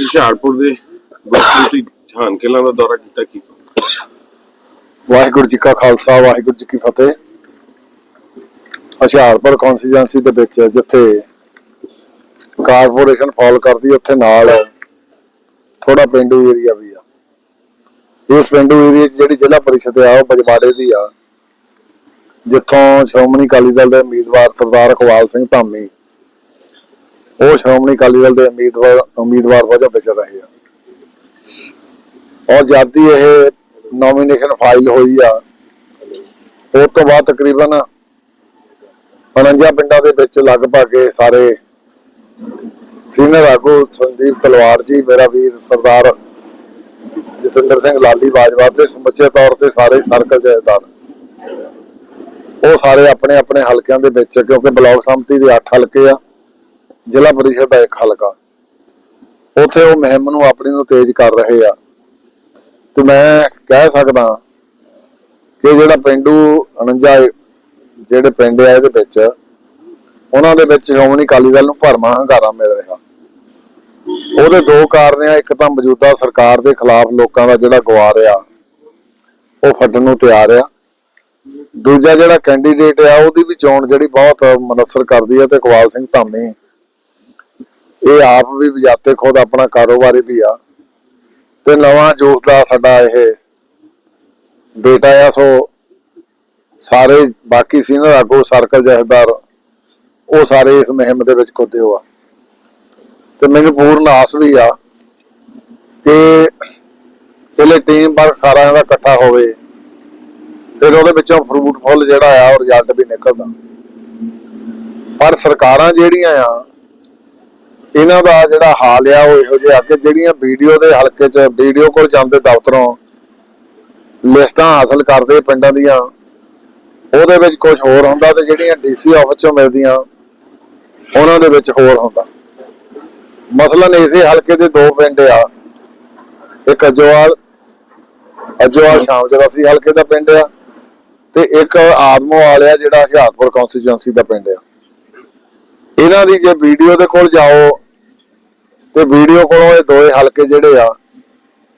ਅੱਜ ਹੁਸ਼ਿਆਰਪੁਰ ਦੇ ਗੁਰਦੁਆਰਾ ਧਾਨ ਕਿਲਾ ਦਾ ਦੌਰਾ ਕੀਤਾ ਕੀ? ਵਾਹਿਗੁਰੂ ਜੀ ਕਾ ਖਾਲਸਾ, ਵਾਹਿਗੁਰੂ ਜੀ ਕੀ ਫਤਿਹ। ਹੁਸ਼ਿਆਰਪੁਰ ਕੌਂਸਟੀਚੁਐਂਸੀ ਦੇ ਵਿੱਚ ਜਿੱਥੇ ਕਾਰਪੋਰੇਸ਼ਨ ਫਾਲ ਕਰਦੀ, ਉੱਥੇ ਨਾਲ ਥੋੜਾ ਪਿੰਡੂ ਏਰੀਆ ਵੀ ਆ। ਇਸ ਪਿੰਡੂ ਏਰੀਆ 'ਚ ਜਿਹੜੀ ਜ਼ਿਲ੍ਹਾ ਪਰਿਸ਼ਦ ਆ, ਉਹ ਬਜਵਾੜੇ ਦੀ ਆ। ਜਿੱਥੋਂ ਸ਼੍ਰੋਮਣੀ ਅਕਾਲੀ ਦਲ ਦੇ ਉਮੀਦਵਾਰ ਸਰਦਾਰ ਅਕਵਾਲ ਸਿੰਘ ਧਾਮੀ ਉਹ ਸ਼੍ਰੋਮਣੀ ਅਕਾਲੀ ਦਲ ਦੇ ਉਮੀਦਵਾਰ ਉਮੀਦਵਾਰ ਵਜੋਂ ਵਿਚਰ ਰਹੇ ਆ। ਔਰ ਜਦ ਇਹ ਨੋਮੀਨੇਸ਼ਨ ਫਾਈਲ ਹੋਈ ਆ, ਉਸ ਤੋਂ ਬਾਅਦ ਤਕਰੀਬਨ 49 ਪਿੰਡਾਂ ਦੇ ਵਿੱਚ ਲਗਭਗ ਸਾਰੇ ਸੀਨੀਅਰ ਆਗੂ ਸੰਦੀਪ ਤਲਵਾਰ ਜੀ, ਮੇਰਾ ਵੀਰ ਸਰਦਾਰ ਜਤਿੰਦਰ ਸਿੰਘ ਲਾਲੀ ਬਾਜਵਾ ਤੇ ਸਮੁੱਚੇ ਤੌਰ ਤੇ ਸਾਰੇ ਸਰਕਲ ਜਥੇਦਾਰ ਉਹ ਸਾਰੇ ਆਪਣੇ ਆਪਣੇ ਹਲਕਿਆਂ ਦੇ ਵਿੱਚ, ਕਿਉਂਕਿ ਬਲਾਕ ਸੰਮਤੀ ਦੇ 8 ਹਲਕੇ ਆ। ਜ਼ਿਲ੍ਹਾ ਪਰਿਸ਼ਦ ਦਾ ਇੱਕ ਹਲਕਾ। ਉਥੇ ਉਹ ਮੁਹਿੰਮ ਨੂੰ ਆਪਣੀ ਨੂੰ ਤੇਜ਼ ਕਰ ਰਹੇ ਆ। ਤੇ ਮੈਂ ਕਹਿ ਸਕਦਾ ਕਿ ਜਿਹੜਾ ਪਿੰਡੂ 49 ਜਿਹੜੇ ਪਿੰਡ ਆ ਇਹਦੇ ਵਿੱਚ, ਉਹਨਾਂ ਦੇ ਵਿੱਚ ਸ਼੍ਰੋਮਣੀ ਅਕਾਲੀ ਦਲ ਨੂੰ ਭਰਮਾ ਹੰਗਾਰਾ ਮਿਲ ਰਿਹਾ। ਉਹਦੇ ਦੋ ਕਾਰਨ ਆ, ਇੱਕ ਤਾਂ ਮੌਜੂਦਾ ਸਰਕਾਰ ਦੇ ਖਿਲਾਫ ਲੋਕਾਂ ਦਾ ਜਿਹੜਾ ਗਵਾਰ ਆ, ਉਹ ਫੱਟਣ ਨੂੰ ਤਿਆਰ ਆ। ਦੂਜਾ ਜਿਹੜਾ ਕੈਂਡੀਡੇਟ ਆ, ਉਹਦੀ ਵੀ ਚੋਣ ਜਿਹੜੀ ਬਹੁਤ ਮਨਸਰ ਕਰਦੀ ਆ ਤੇ ਇਕਬਾਲ ਸਿੰਘ ਧਾਮੀ ਇਹ ਆਪ ਵੀ ਵਿਜਾਤੇ, ਖੁਦ ਆਪਣਾ ਕਾਰੋਬਾਰੀ ਵੀ ਆ ਤੇ ਨਵਾਂ ਜੋਤ ਦਾ ਸਾਡਾ ਇਹ ਬੇਟਾ ਆ, ਸੋ ਸਾਰੇ ਬਾਕੀ ਸੀਨੀਅਰ ਆਗੂ ਸਰਕਲ ਜਹਦਾਰ, ਉਹ ਸਾਰੇ ਇਸ ਮੁਹਿੰਮ ਦੇ ਵਿੱਚ ਖੁੱਦੇ ਹੋਆ। ਤੇ ਮੈਨੂੰ ਪੂਰਨ ਆਸ ਵੀ ਆ ਕਿ ਚਲੇ ਟੀਮ ਵਰਕ ਸਾਰਾ ਇਹਦਾ ਇਕੱਠਾ ਹੋਵੇ, ਫਿਰ ਉਹਦੇ ਵਿੱਚੋਂ ਫਰੂਟਫੁੱਲ ਜਿਹੜਾ ਆ ਰਿਜ਼ਲਟ ਵੀ ਨਿਕਲਦਾ। ਪਰ ਸਰਕਾਰਾਂ ਜਿਹੜੀਆਂ ਆ ਇਹਨਾਂ ਦਾ ਜਿਹੜਾ ਹਾਲ ਆ, ਉਹ ਇਹੋ ਜਿਹਾ ਕਿ ਜਿਹੜੀਆਂ ਵੀਡੀਓ ਦੇ ਹਲਕੇ 'ਚ, ਵੀਡੀਓ ਕੋਲ ਜਾਂਦੇ ਦਫ਼ਤਰੋਂ ਲਿਸਟਾਂ ਹਾਸਲ ਕਰਦੇ ਪਿੰਡਾਂ ਦੀਆਂ, ਉਹਦੇ ਵਿੱਚ ਕੁਝ ਹੋਰ ਹੁੰਦਾ ਤੇ ਜਿਹੜੀਆਂ ਡੀਸੀ ਆਫਿਸ 'ਚੋਂ ਮਿਲਦੀਆਂ, ਉਹਨਾਂ ਦੇ ਵਿੱਚ ਹੋਰ ਹੁੰਦਾ। ਮਸਲਨ ਇਸੇ ਹਲਕੇ ਦੇ ਦੋ ਪਿੰਡ ਆ, ਇੱਕ ਅਜਵਾਲ ਅਜਵਾਲ ਸ਼ਾਮ ਜਰਾਸੀ ਹਲਕੇ ਦਾ ਪਿੰਡ ਆ ਤੇ ਇੱਕ ਆਦਮੋ ਵਾਲਿਆ ਜਿਹੜਾ ਹੁਸ਼ਿਆਰਪੁਰ ਕੌਂਸਟੀਚੁਐਂਸੀ ਦਾ ਪਿੰਡ ਆ। ਇਹਨਾਂ ਦੀ ਜੇ ਵੀਡੀਓ ਦੇ ਕੋਲ ਜਾਓ ਤੇ ਵੀਡੀਓ ਕੋਲੋਂ ਇਹ ਦੋਏ ਹਲਕੇ ਜਿਹੜੇ ਆ,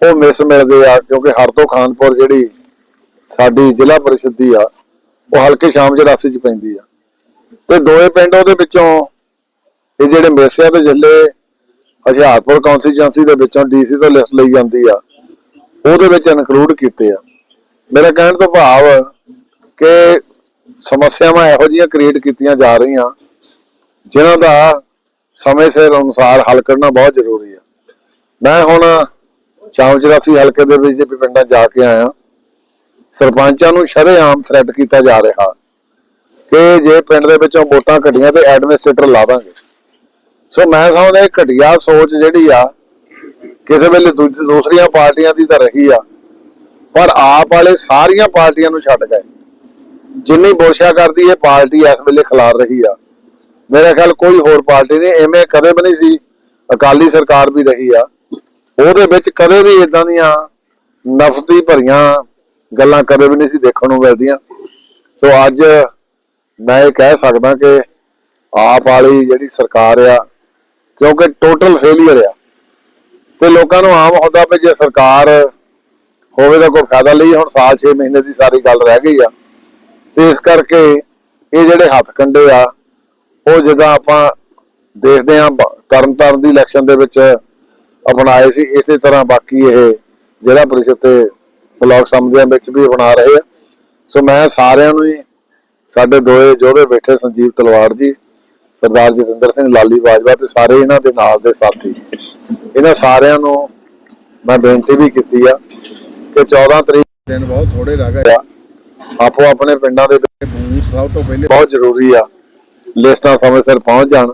ਉਹ ਮਿਸ ਮਿਲਦੇ ਆ, ਕਿਉਂਕਿ ਹਰਤੋ ਖਾਨਪੁਰ ਜਿਹੜੀ ਸਾਡੀ ਜ਼ਿਲ੍ਹਾ ਪਰਿਸ਼ਦ ਦੀ ਆ, ਉਹ ਹਲਕੇ ਸ਼ਾਮ ਜਰਾਸੀ ਚ ਪੈਂਦੀ ਆ। ਤੇ ਦੋਏ ਪਿੰਡ ਉਹਦੇ ਵਿੱਚੋਂ ਇਹ ਜਿਹੜੇ ਮਿਸਿਆ ਤੇ ਜਿੱਲੇ ਹੁਸ਼ਿਆਰਪੁਰ ਕੌਂਸਟੀਚੁਐਂਸੀ ਦੇ ਵਿੱਚੋਂ ਡੀਸੀ ਤੋਂ ਲਿਸਟ ਲਈ ਜਾਂਦੀ ਆ, ਉਹਦੇ ਵਿੱਚ ਇਨਕਲੂਡ ਕੀਤੇ ਆ। ਮੇਰਾ ਕਹਿਣ ਤੋਂ ਭਾਵ ਕਿ ਸਮੱਸਿਆਵਾਂ ਇਹੋ ਜਿਹੀਆਂ ਕ੍ਰੀਏਟ ਕੀਤੀਆਂ ਜਾ ਰਹੀਆਂ, ਜਿਨ੍ਹਾਂ ਦਾ ਸਮੇਂ ਸਿਰ ਅਨੁਸਾਰ ਹੱਲ ਕਰਨਾ ਬਹੁਤ ਜ਼ਰੂਰੀ ਆ। ਮੈਂ ਹੁਣ ਸ਼ਾਮ ਹਲਕੇ ਦੇ ਵਿੱਚ ਵੀ ਪਿੰਡਾਂ ਜਾ ਕੇ ਆਇਆ। ਸਰਪੰਚਾਂ ਨੂੰ ਸ਼ਰੇਆਮ ਥ੍ਰੈਟ ਕੀਤਾ ਜਾ ਰਿਹਾ ਕਿ ਜੇ ਪਿੰਡ ਦੇ ਵਿੱਚੋਂ ਵੋਟਾਂ ਘਟੀਆਂ ਤੇ ਐਡਮਿਨਿਸਟ੍ਰੇਟਰ ਲਾ ਦਾਂਗੇ। ਸੋ ਮੈਂ ਸਮਝਦਾ ਇਹ ਘਟੀਆ ਸੋਚ ਜਿਹੜੀ ਆ, ਕਿਸੇ ਵੇਲੇ ਦੂਸਰੀਆਂ ਪਾਰਟੀਆਂ ਦੀ ਤਾਂ ਰਹੀ ਆ, ਪਰ ਆਪ ਵਾਲੇ ਸਾਰੀਆਂ ਪਾਰਟੀਆਂ ਨੂੰ ਛੱਡ ਗਏ। ਜਿੰਨੀ ਬੋਸ਼ਾ ਕਰਦੀ ਇਹ ਪਾਰਟੀ ਇਸ ਵੇਲੇ ਖਿਲਾਰ ਰਹੀ ਆ। ਮੇਰੇ ਖਿਆਲ ਕੋਈ ਹੋਰ ਪਾਰਟੀ ਨਹੀਂ, ਐਵੇਂ ਕਦੇ ਵੀ ਨਹੀਂ ਸੀ, ਅਕਾਲੀ ਸਰਕਾਰ ਵੀ ਰਹੀ ਆ। ਉਹਦੇ ਵਿੱਚ ਕਦੇ ਵੀ ਇਦਾਂ ਦੀਆਂ ਨਫ਼ਸਤੀ ਭਰੀਆਂ ਗੱਲਾਂ ਕਦੇ ਵੀ ਨਹੀਂ ਸੀ ਦੇਖਣ ਨੂੰ ਮਿਲਦੀਆਂ। ਸੋ ਅੱਜ ਮੈਂ ਇਹ ਕਹਿ ਸਕਦਾ ਕਿ ਆਪ ਵਾਲੀ ਜਿਹੜੀ ਸਰਕਾਰ ਆ, ਕਿਉਂਕਿ ਟੋਟਲ ਫੇਲਿਅਰ ਆ, ਤੇ ਲੋਕਾਂ ਨੂੰ ਆਮ ਹੁੰਦਾ ਵੀ ਜੇ ਸਰਕਾਰ ਹੋਵੇ ਤਾਂ ਕੋਈ ਫਾਇਦਾ ਲਈ, ਹੁਣ ਸਾਲ 6 ਮਹੀਨੇ ਦੀ ਸਾਰੀ ਗੱਲ ਰਹਿ ਗਈ ਆ। ਤੇ ਇਸ ਕਰਕੇ ਇਹ ਜਿਹੜੇ ਹੱਥ ਕੰਡੇ ਆ ਉਹ ਜਿੱਦਾਂ ਆਪਾਂ ਦੇਖਦੇ ਆ ਤਰਨ ਤਾਰਨ ਦੀ ਇਲੈਕਸ਼ਨ ਦੇ ਵਿੱਚ ਅਪਣਾਏ ਸੀ ਇਸੇ ਤਰ੍ਹਾਂ ਬਾਕੀ ਇਹ ਜ਼ਿਲ੍ਹਾ ਪਰਿਸ਼ਦ ਤੇ ਬਲਾਕ ਸਮਿਤੀਆਂ ਵਿੱਚ ਵੀ ਅਪਣਾ ਰਹੇ ਆ। ਸੋ ਮੈਂ ਸਾਰਿਆਂ ਨੂੰ ਹੀ ਸਾਡੇ ਦੋਏ ਜੋੜੇ ਬੈਠੇ ਸੰਜੀਵ ਤਲਵਾੜ ਜੀ ਸਰਦਾਰ ਜਤਿੰਦਰ ਸਿੰਘ ਲਾਲੀ ਬਾਜਵਾ ਤੇ ਸਾਰੇ ਇਹਨਾਂ ਦੇ ਨਾਲ ਦੇ ਸਾਥੀ। ਇਹਨਾਂ ਸਾਰਿਆਂ ਨੂੰ ਮੈਂ ਬੇਨਤੀ ਵੀ ਕੀਤੀ ਆ ਕਿ 14 ਤਰੀਕ ਦਿਨ ਬਹੁਤ ਥੋੜੇ ਰਹਿ। ਗਏ ਆ ਆਪੋ ਆਪਣੇ ਪਿੰਡਾਂ ਦੇ ਵਿੱਚ ਸਭ ਤੋਂ ਪਹਿਲੇ ਬਹੁਤ ਜ਼ਰੂਰੀ ਆ ਲਿਸਟਾਂ ਸਮੇਂ ਸਿਰ ਪਹੁੰਚ ਜਾਣ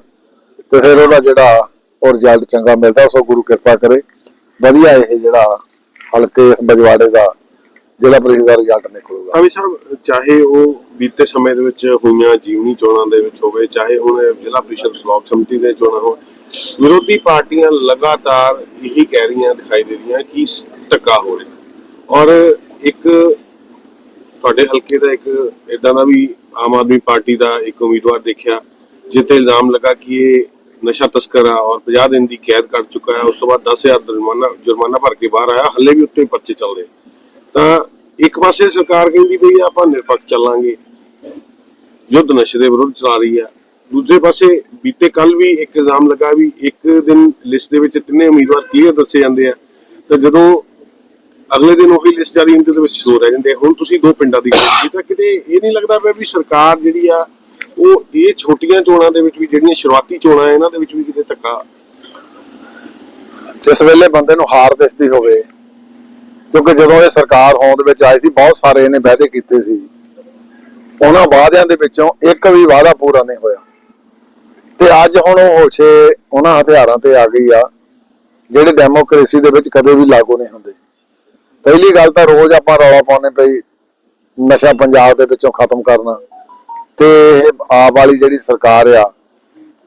ਤੇ ਫਿਰ ਉਹਦਾ ਜਿਹੜਾ ਉਹ ਰਿਜ਼ਲਟ ਚੰਗਾ ਮਿਲਦਾ, ਸੋ ਗੁਰੂ ਕਿਰਪਾ ਕਰੇ। ਵਧੀਆ ਇਹ ਜਿਹੜਾ ਹਲਕੇ ਬਜਵਾੜੇ ਦਾ ਜ਼ਿਲ੍ਹਾ ਪਰਿਸ਼ਦ ਦਾ ਰਿਜ਼ਲਟ ਨਿਕਲੂਗਾ। ਅਮਿਤ ਸਾਹਿਬ ਚਾਹੇ ਉਹ ਬੀਤੇ ਸਮੇਂ ਦੇ ਵਿੱਚ ਹੋਈਆਂ ਜੀਵਨੀ ਚੋਣਾਂ ਦੇ ਵਿੱਚ ਹੋਵੇ, ਚਾਹੇ ਹੁਣ ਜ਼ਿਲ੍ਹਾ ਪ੍ਰੀਸ਼ਦ ਬਲਾਕ ਸੰਮਤੀ ਦੇ ਚੋਣਾਂ ਹੋਣ, ਵਿਰੋਧੀ ਪਾਰਟੀਆਂ ਲਗਾਤਾਰ ਇਹੀ ਕਹਿ ਰਹੀਆਂ, ਦਿਖਾਈ ਦੇ ਰਹੀਆਂ ਕਿ ਧੱਕਾ ਹੋ ਰਿਹਾ। ਔਰ ਇੱਕ ਤੁਹਾਡੇ ਹਲਕੇ ਦਾ ਇੱਕ ਇਦਾਂ ਦਾ ਵੀ ਆਮ ਆਦਮੀ ਪਾਰਟੀ ਦਾ ਇੱਕ ਉਮੀਦਵਾਰ ਦੇਖਿਆ ਜਿੱਤੇ ਇਲਜ਼ਾਮ ਲੱਗਾ ਕਿ ਇਹ ਨਸ਼ਾ ਤਸਕਰ ਆ ਔਰ 50 ਦਿਨ ਦੀ ਕੈਦ ਕਰ ਚੁੱਕਾ ਹੈ, ਉਸ ਤੋਂ ਬਾਅਦ 10000 ਜੁਰਮਾਨਾ ਜੁਰਮਾਨਾ ਭਰ ਕੇ ਬਾਹਰ ਆਇਆ, ਹੱਲੇ ਵੀ ਉੱਤੇ ਪਰਚੇ ਚੱਲਦੇ ਤਾਂ ਇੱਕ ਪਾਸੇ ਸਰਕਾਰ ਕਹਿੰਦੀ ਪਈ ਆਪਾਂ ਨਿਰਪੱਖ ਚੱਲਾਂਗੇ। ਯੁੱਧ ਨਸ਼ੇ ਦੇ ਵਿਰੁੱਧ ਚਲਾ ਰਹੀ ਆ। ਦੂਜੇ ਪਾਸੇ ਬੀਤੇ ਕੱਲ ਵੀ ਇੱਕ ਇਲਜ਼ਾਮ ਲਗਾ ਵੀ ਇੱਕ ਦਿਨ ਲਿਸਟ ਦੇ ਵਿੱਚ ਤਿੰਨੇ ਉਮੀਦਵਾਰ ਕਲੀਅਰ ਦੱਸੇ ਜਾਂਦੇ ਆ। ਤਾਂ ਜਦੋਂ ਅਗਲੇ ਦਿਨ ਉਹੀ ਲਿਸਟ ਜਾਰੀ ਹੁੰਦੀ ਉਹਦੇ ਵਿੱਚ ਸ਼ੋਰ ਰਹਿ ਜਾਂਦੇ ਹੁਣ ਤੁਸੀਂ ਦੋ ਪਿੰਡਾਂ ਦੀ ਗੱਲ ਕੀਤੀ, ਤਾਂ ਕਿਤੇ ਇਹ ਨਹੀਂ ਲੱਗਦਾ ਪਿਆ ਵੀ ਸਰਕਾਰ ਜਿਹੜੀ ਆ, ਉਹ ਇਹ ਛੋਟੀਆਂ ਚੋਣਾਂ ਦੇ ਵਿੱਚ ਵੀ ਜਿਹੜੀਆਂ ਸ਼ੁਰੂਆਤੀ ਚੋਣਾਂ ਇਹਨਾਂ ਦੇ ਵਿੱਚ ਵੀ ਕਿਤੇ ਧੱਕਾ। ਜਿਸ ਵੇਲੇ ਬੰਦੇ ਨੂੰ ਹਾਰ ਦਿਸਦੀ ਹੋਵੇ, ਕਿਉਂਕਿ ਜਦੋਂ ਇਹ ਸਰਕਾਰ ਹੋਂਦ ਵਿੱਚ ਆਈ ਸੀ, ਬਹੁਤ ਸਾਰੇ ਇਹਨੇ ਵਾਅਦੇ ਕੀਤੇ ਸੀ। ਉਹਨਾਂ ਵਾਅਦਿਆਂ ਦੇ ਵਿੱਚੋਂ ਇੱਕ ਵੀ ਵਾਅਦਾ ਪੂਰਾ ਨਹੀਂ ਹੋਇਆ। ਤੇ ਅੱਜ ਹੁਣ ਉਹ ਹੋਛੇ ਉਹਨਾਂ ਹਥਿਆਰਾਂ ਤੇ ਆ ਗਈ ਆ, ਜਿਹੜੇ ਡੈਮੋਕ੍ਰੇਸੀ ਦੇ ਵਿੱਚ ਕਦੇ ਵੀ ਲਾਗੂ ਨਹੀਂ ਹੁੰਦੇ। ਪਹਿਲੀ ਗੱਲ ਤਾਂ ਰੋਜ਼ ਆਪਾਂ ਰੌਲਾ ਪਾਉਣੇ ਪਈ ਨਸ਼ਾ ਪੰਜਾਬ ਦੇ ਵਿੱਚੋਂ ਖਤਮ ਕਰਨਾ। ਤੇ ਇਹ ਆਪ ਵਾਲੀ ਜਿਹੜੀ ਸਰਕਾਰ ਆ,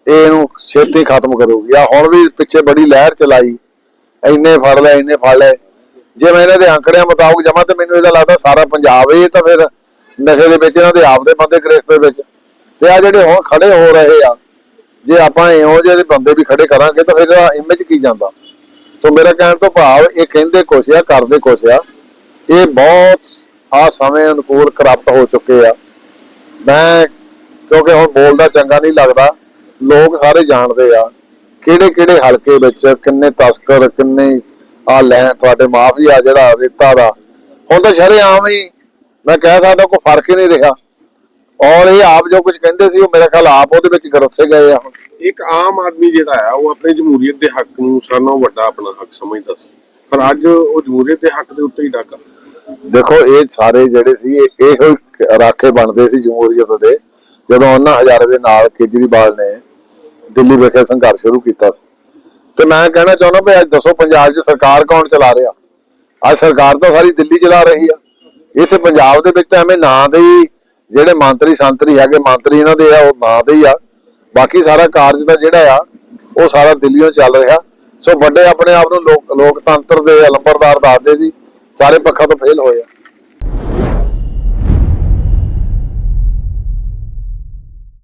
ਇਹਨੂੰ ਛੇਤੀ ਖਤਮ ਕਰੂਗੀ। ਆ ਹੁਣ ਵੀ ਪਿੱਛੇ ਬੜੀ ਲਹਿਰ ਚਲਾਈ। ਇੰਨੇ ਫੜ ਲੈ ਇੰਨੇ ਫੜ ਲੈ ਜੇ ਮੈਂ ਇਹਨਾਂ ਦੇ ਅੰਕੜਿਆਂ ਮੁਤਾਬਕ ਜਮਾ ਤੇ ਮੈਨੂੰ ਇਹਦਾ ਲੱਗਦਾ ਸਾਰਾ ਪੰਜਾਬ, ਇਹ ਤਾਂ ਫਿਰ ਨਸ਼ੇ ਦੇ ਵਿੱਚ, ਇਹਨਾਂ ਦੇ ਆਪ ਦੇ ਬੰਦੇ ਗ੍ਰਸਤ ਦੇ ਵਿੱਚ। ਤੇ ਆ ਜਿਹੜੇ ਹੁਣ ਖੜੇ ਹੋ ਰਹੇ ਆ, ਜੇ ਆਪਾਂ ਇਹੋ ਜਿਹੇ ਬੰਦੇ ਵੀ ਖੜੇ ਕਰਾਂਗੇ ਤਾਂ ਫਿਰ ਇਹਦਾ ਇਮੇਜ ਕੀ ਜਾਂਦਾ? ਸੋ ਮੇਰਾ ਕਹਿਣ ਤੋਂ ਭਾਵ ਇਹ ਕਹਿੰਦੇ ਕੁਛ ਆ, ਕਰਦੇ ਕੁਛ ਆ। ਇਹ ਬਹੁਤ ਆ ਸਮੇਂ ਅਨੁਕੂਲ ਕਰਪਟ ਹੋ ਚੁੱਕੇ ਆ। ਮੈਂ ਕਿਉਂਕਿ ਹੁਣ ਬੋਲਦਾ ਚੰਗਾ ਨਹੀਂ ਲੱਗਦਾ, ਲੋਕ ਸਾਰੇ ਜਾਣਦੇ ਆ ਕਿਹੜੇ ਕਿਹੜੇ ਹਲਕੇ ਵਿੱਚ ਕਿੰਨੇ ਤਸਕਰ, ਕਿੰਨੇ ਆ ਲੈ ਤੁਹਾਡੇ ਮਾਫੀਆ ਜਿਹੜਾ ਰੇਤਾ ਦਾ। ਹੁਣ ਤਾਂ ਸ਼ਰੇਆਮ ਹੀ ਮੈਂ ਕਹਿ ਸਕਦਾ ਕੋਈ ਫ਼ਰਕ ਹੀ ਨਹੀਂ ਰਿਹਾ। ਔਰ ਇਹ ਆਪ ਜੋ ਕੁਝ ਕਹਿੰਦੇ ਸੀ ਉਹ ਮੇਰੇ ਖਿਆਲ ਆਪ ਉਹਦੇ ਵਿੱਚ ਗਰਸੇ ਗਏ ਆ। ਹੁਣ ਇੱਕ ਆਮ ਆਦਮੀ ਜਿਹੜਾ ਆ ਉਹ ਆਪਣੇ ਜਮਹੂਰੀਅਤ ਦੇ ਹੱਕ ਨੂੰ ਨਾਲੋਂ ਵੱਡਾ ਆਪਣਾ ਹੱਕ ਸਮਝਦਾ ਸੀ। ਪਰ ਅੱਜ ਉਹ ਜਮਹੂਰੀਅਤ ਦੇ ਹੱਕ ਦੇ ਉੱਤੇ ਹੀ ਡਾਕਾ। ਦੇਖੋ ਇਹ ਸਾਰੇ ਜਿਹੜੇ ਸੀ ਇਹ ਰਾਖੇ ਬਣਦੇ ਸੀ ਜਮਹੂਰੀਅਤ ਦੇ ਜਦੋਂ ਉਹਨਾਂ ਹਜ਼ਾਰੇ ਦੇ ਨਾਲ ਕੇਜਰੀਵਾਲ ਨੇ ਦਿੱਲੀ ਵਿਖੇ ਸੰਘਰਸ਼ ਸ਼ੁਰੂ ਕੀਤਾ ਸੀ। ਤੇ ਮੈਂ ਕਹਿਣਾ ਚਾਹੁੰਦਾ ਵੀ ਅੱਜ ਦੱਸੋ ਪੰਜਾਬ 'ਚ ਸਰਕਾਰ ਕੌਣ ਚਲਾ ਰਿਹਾ? ਅੱਜ ਸਰਕਾਰ ਤਾਂ ਸਾਰੀ ਦਿੱਲੀ ਚਲਾ ਰਹੀ ਆ। ਇੱਥੇ ਪੰਜਾਬ ਦੇ ਵਿੱਚ ਤਾਂ ਐਵੇਂ ਨਾਂ ਦੇ ਹੀ ਜਿਹੜੇ ਮੰਤਰੀ ਸੰਤਰੀ ਹੈਗੇ, ਮੰਤਰੀ ਇਹਨਾਂ ਦੇ ਆ, ਉਹ ਨਾਂ ਦੇ ਹੀ ਆ। ਬਾਕੀ ਸਾਰਾ ਕਾਰਜ ਦਾ ਜਿਹੜਾ ਆ, ਉਹ ਸਾਰਾ ਦਿੱਲੀੋਂ ਚੱਲ ਰਿਹਾ। ਸੋ ਵੱਡੇ ਆਪਣੇ ਆਪ ਨੂੰ ਲੋਕ ਲੋਕਤੰਤਰ ਦੇ ਅਲੰਬਰਦਾਰ ਦੱਸਦੇ ਸੀ, ਸਾਰੇ ਪੱਖਾਂ ਤੋਂ ਫੇਲ ਹੋਏ ਆ।